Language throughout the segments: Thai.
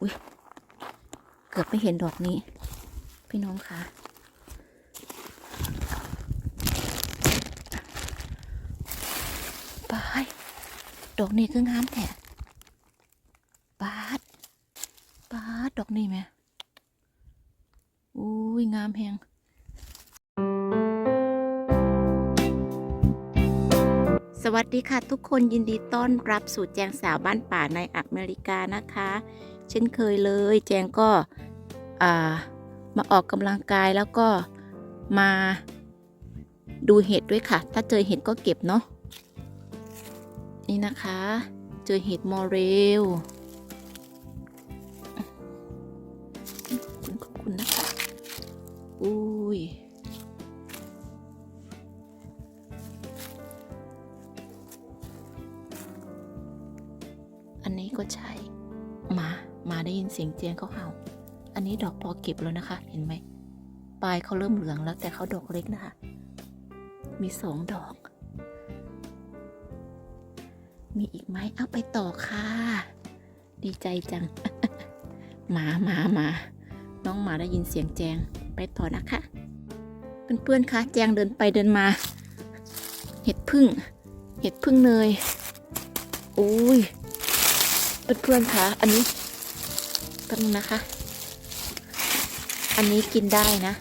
อุ้ยเกือบไม่เห็นดอกนี้ พี่น้องคะบายดอกนี้คืองามแท้บาดบาดดอกนี้ไหมอุ้ยงามแฮงสวัสดีค่ะทุกคนยินดีต้อนรับสู่แจงสาวบ้านป่าในอเมริกานะคะ เช่นเคยเลย แจงก็ามาออกกำลังกายแล้วก็มาดูเห็ดด้วยค่ะ ถ้าเจอเห็ดก็เก็บเนาะ นี่นะคะ เจอเห็ดมอเรลขอบคุณขอบคุณนะคะ อุ้ย อันนี้ก็ใช่ มา มาได้ยินเสียงเจียงเขาเห่า อันนี้ดอกพอเก็บแล้วนะคะ เห็นไหมปลายเขาเริ่มเหลืองแล้วแต่เขาดอกเล็กนะคะ มีสองดอก มีอีกไหมเอาไปต่อค่ะ ดีใจจัง หมาหมาหมาน้องหมาได้ยินเสียงแจงไปต่อนะคะเพื่อนๆคะแจงเดินไปเดินมา เห็ดพึ่ง เห็ดพึ่งเนยโอ้ยเพื่อนๆคะอันนี้ แป๊บนึงนะคะ อันนี้กินได้นะ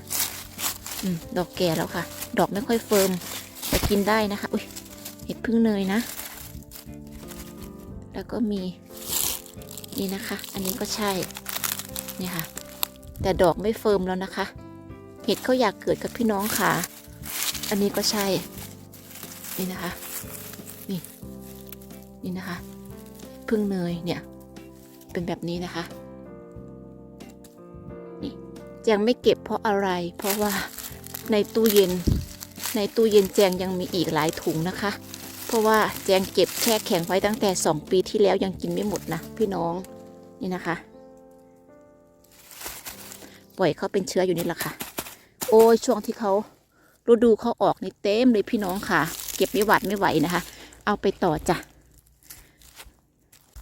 อืมดอกแก่แล้วค่ะ ดอกไม่ค่อยเฟิร์มแต่กินได้นะคะ อุ้ยเห็ดพึ่งเนยนะ แล้วก็มีนี่นะคะ อันนี้ก็ใช่นี่ค่ะ แต่ดอกไม่เฟิร์มแล้วนะคะ เห็ดเขาอยากเกิดกับพี่น้องค่ะ อันนี้ก็ใช่ นี่นะคะ นี่ นี่นะคะ พึ่งเนยเนี่ย เป็นแบบนี้นะคะ แจงไม่เก็บเพราะอะไร เพราะว่าในตู้เย็น ในตู้เย็นแจงยังมีอีกหลายถุงนะคะ เพราะว่าแจงเก็บแช่แข็งไว้ตั้งแต่ 2 ปีที่แล้วยังกินไม่หมดนะพี่น้องนี่นะคะ ปล่อยเขาเป็นเชื้ออยู่นี่แหละค่ะ โอ้ยช่วงที่เขาฤดูเขาออกนี่เต็มเลยพี่น้องค่ะ เก็บไม่หวัดไม่ไหวนะคะ เอาไปต่อจ้ะ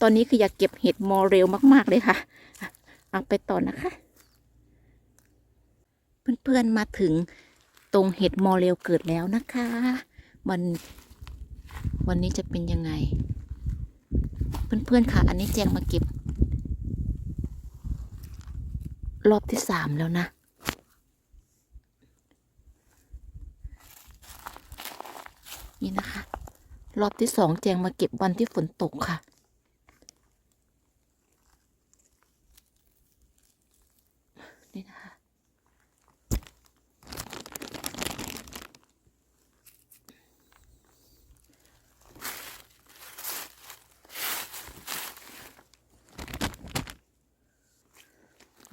ตอนนี้คืออยากเก็บเห็ดมอเรลมาก ๆ เลยค่ะ เอาไปต่อนะคะ เพื่อนๆมาถึงตรงเห็ดมอเรลเกิดแล้วนะคะ มันวันนี้จะเป็นยังไง เพื่อนๆค่ะ อันนี้แจงมาเก็บ รอบที่สามแล้วนะ นี่นะคะ รอบที่สองแจงมาเก็บวันที่ฝนตกค่ะ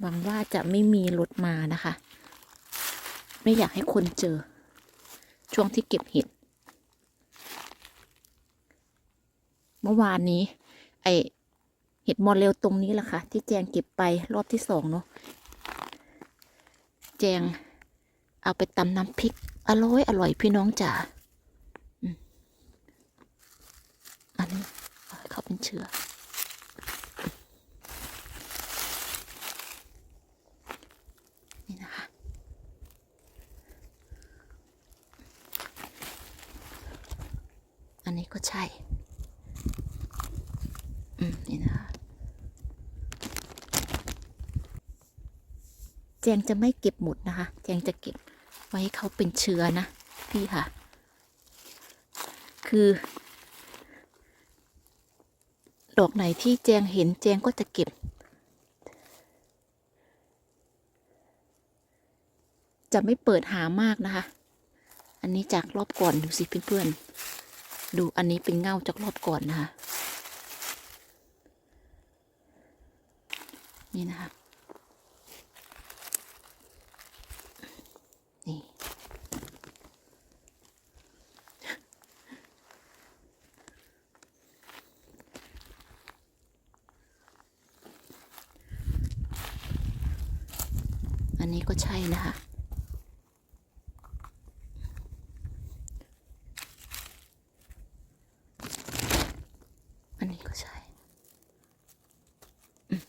หวังว่าจะไม่มีรถมานะคะ ไม่อยากให้คนเจอ ช่วงที่เก็บเห็ด เมื่อวานนี้ ไอเห็ดมอลเรลตรงนี้แหละค่ะ ที่แจงเก็บไปรอบที่สองเนาะแจงเอาไปตำน้ำพริก อร่อย อร่อยพี่น้องจ๋าอันนี้เอาให้เขาเป็นเชื้อ นี่นะคะ อันนี้ ก็ใช่ อืม นี่นะคะ แจงจะไม่เก็บหมดนะคะ แจงจะเก็บไว้ให้เขาเป็นเชื้อนะ พี่ค่ะ คือ ดอกไหนที่แจงเห็นแจงก็จะเก็บ จะไม่เปิดหามากนะคะ อันนี้จากรอบก่อนดูสิเพื่อนๆ ดูอันนี้เป็นเงาจากรอบก่อนนะคะ นี่นะคะ นี่ อันนี้ก็ใช่นะคะ อันนี้ก็ใช่อืม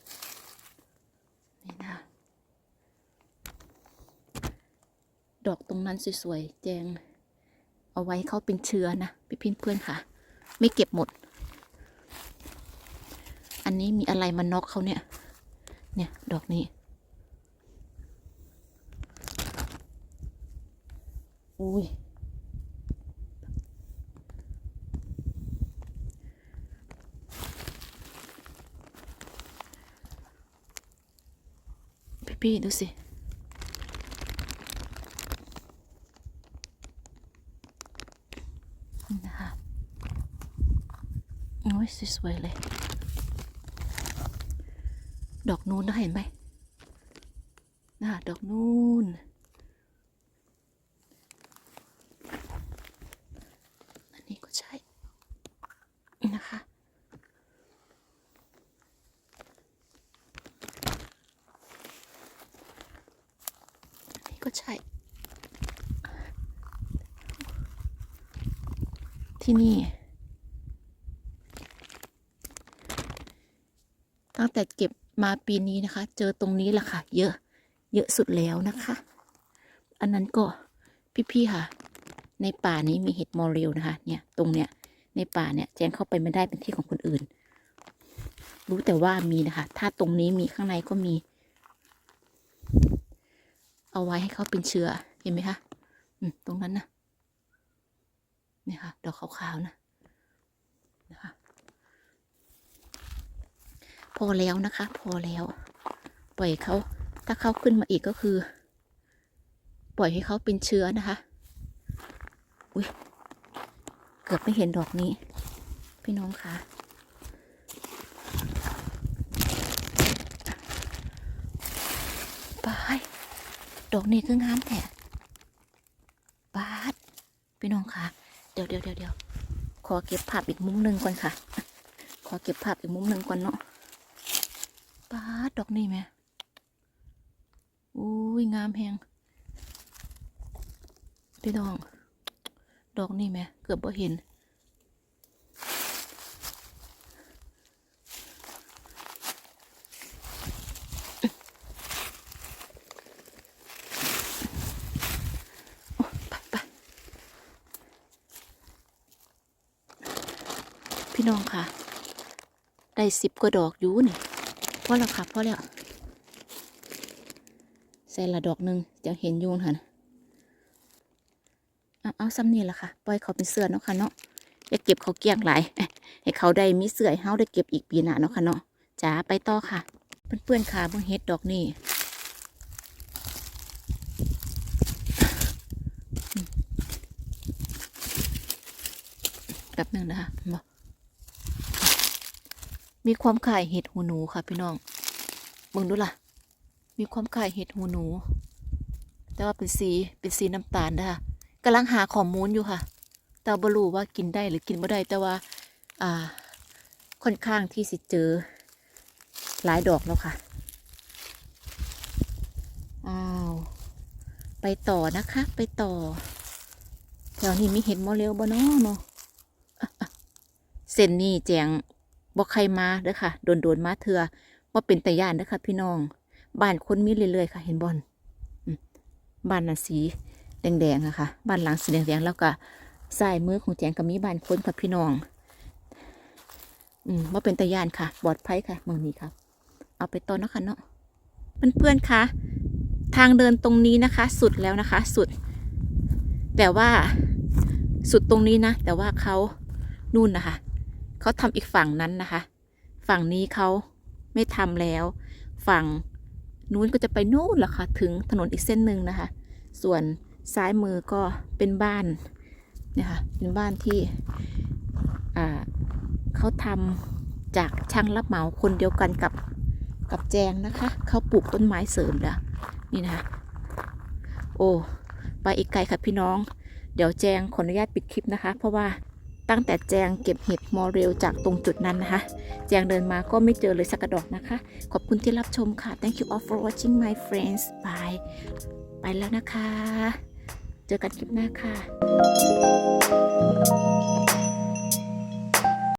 ดอกตรงนั้นสวยๆแจง เอาไว้เขาเป็นเชื้อนะพี่พินเพื่อนค่ะ ไม่เก็บหมด อันนี้มีอะไรมาน็อกเขาเนี่ย เนี่ยดอกนี้อุ้ยพี่พี่ๆดูสิ นี่นะคะโอ้ยสวยเลย ดอกนู้นนะเห็นไหมนะคะดอกนู้นอันนี้ก็ใช่นะคะอันนี้ก็ใช่ ที่นี่ ตั้งแต่เก็บมาปีนี้นะคะ เจอตรงนี้แหละค่ะ เยอะ เยอะสุดแล้วนะคะ อันนั้นก็พี่ๆค่ะ ในป่านี้มีเห็ดมอริลนะคะ เนี่ย ตรงเนี้ย ในป่าเนี่ยแจงเข้าไปไม่ได้เป็นที่ของคนอื่น รู้แต่ว่ามีนะคะ ถ้าตรงนี้มีข้างในก็มี เอาไว้ให้เขาเป็นเชื้อ เห็นไหมคะ อืม ตรงนั้นนะ นี่ยค่ะ ดอกขาวๆนะนะคะพอแล้วนะคะ พอแล้ว ปล่อยเขาถ้าเขาขึ้นมาอีกก็คือ ปล่อยให้เขาเป็นเชื้อนะคะ อุ้ยเกือบไม่เห็นดอกนี้ พี่น้องคะบายดอกนี้คืองามแท้บาดพี่น้องคะ เดี๋ยวเดี๋ยวเดี๋ยวเดี๋ยวขอเก็บภาพอีกมุมหนึ่งก่อนค่ะ ขอเก็บภาพอีกมุมหนึ่งก่อนเนาะป้าดอกนี่ไหมอุ้ยงามแหงพี่น้อง ดอกนี่ไหมเกือบบ่เห็น โอ้ไปไป พี่น้องค่ะ ได้สิบกว่าดอกอยู่นี่พอแล้วค่ะพอแล้วใส่ละดอกหนึ่งจะเห็นยูนค่ะนะเอาเอาซ้ำนี่แหละค่ะ ปล่อยเขาเป็นเสื้อเนาะค่ะเนาะอย่าเก็บเขาเกลี้ยงหลายให้เขาได้มีเสื้อให้เฮาได้เก็บอีกปีหน้าเนาะค่ะเนาะจ้าไปต่อค่ะ เพื่อนๆค่ะเบิ่งเฮ็ดดอกนี่แป๊บหนึ่งนะคะ มีความคล้ายเห็ดหูหนูค่ะพี่น้องเบิ่งดูล่ะ มีความคล้ายเห็ดหูหนู แต่ว่าเป็นสีเป็นสีน้ำตาลนะคะกำลังหาข้อมูลอยู่ค่ะ แต่บรู้ว่ากินได้หรือกินไม่ได้แต่ว่าอ่าค่อนข้างที่สิเจอหลายดอกแล้วค่ะ อ้าว ไปต่อนะคะ ไปต่อ แถวนี้มีเห็ดมอเร็วบ่เนาะเนาะเส้นนี้แจง บอกใครมาเด้อค่ะโดนโดนมาเถื่อว่าเป็นตะย่านเด้อค่ะ พี่น้องบ้านคนมีเรื่อยๆค่ะ เห็นบอลบ้านน่ะสีแดงๆอะค่ะ บ้านหลังสีแดงๆแล้วก็สายมือของแจงก็มีบ้านคนค่ะพี่น้อง อืมว่าเป็นตะย่านค่ะปลอดภัยค่ะเมืองนี้ครับ เอาไปต้นเนาะค่ะเนาะเพื่อนๆคะทางเดินตรงนี้นะคะ สุดแล้วนะคะ สุด แต่ว่าสุดตรงนี้นะ แต่ว่าเขานู่นนะคะ เขาทำอีกฝั่งนั้นนะคะ ฝั่งนี้เขาไม่ทำแล้ว ฝั่งนู้นก็จะไปนู่นแหละค่ะ ถึงถนนอีกเส้นหนึ่งนะคะ ส่วนซ้ายมือก็เป็นบ้านเนี่ยค่ะเป็นบ้านที่เขาทำจากช่างรับเหมาคนเดียวกันกับกับแจงนะคะเขาปลูกต้นไม้เสริมแล้วนี่นะคะโอ้ไปอีกไกลค่ะพี่น้อง เดี๋ยวแจงขออนุญาตปิดคลิปนะคะ เพราะว่า ตั้งแต่แจงเก็บเห็ดมอเรลจากตรงจุดนั้นนะคะ แจงเดินมาก็ไม่เจอเลยสักกระดอกนะคะ ขอบคุณที่รับชมค่ะ thank you all for watching my friends bye ไปแล้วนะคะ เจอกันคลิปหน้าค่ะ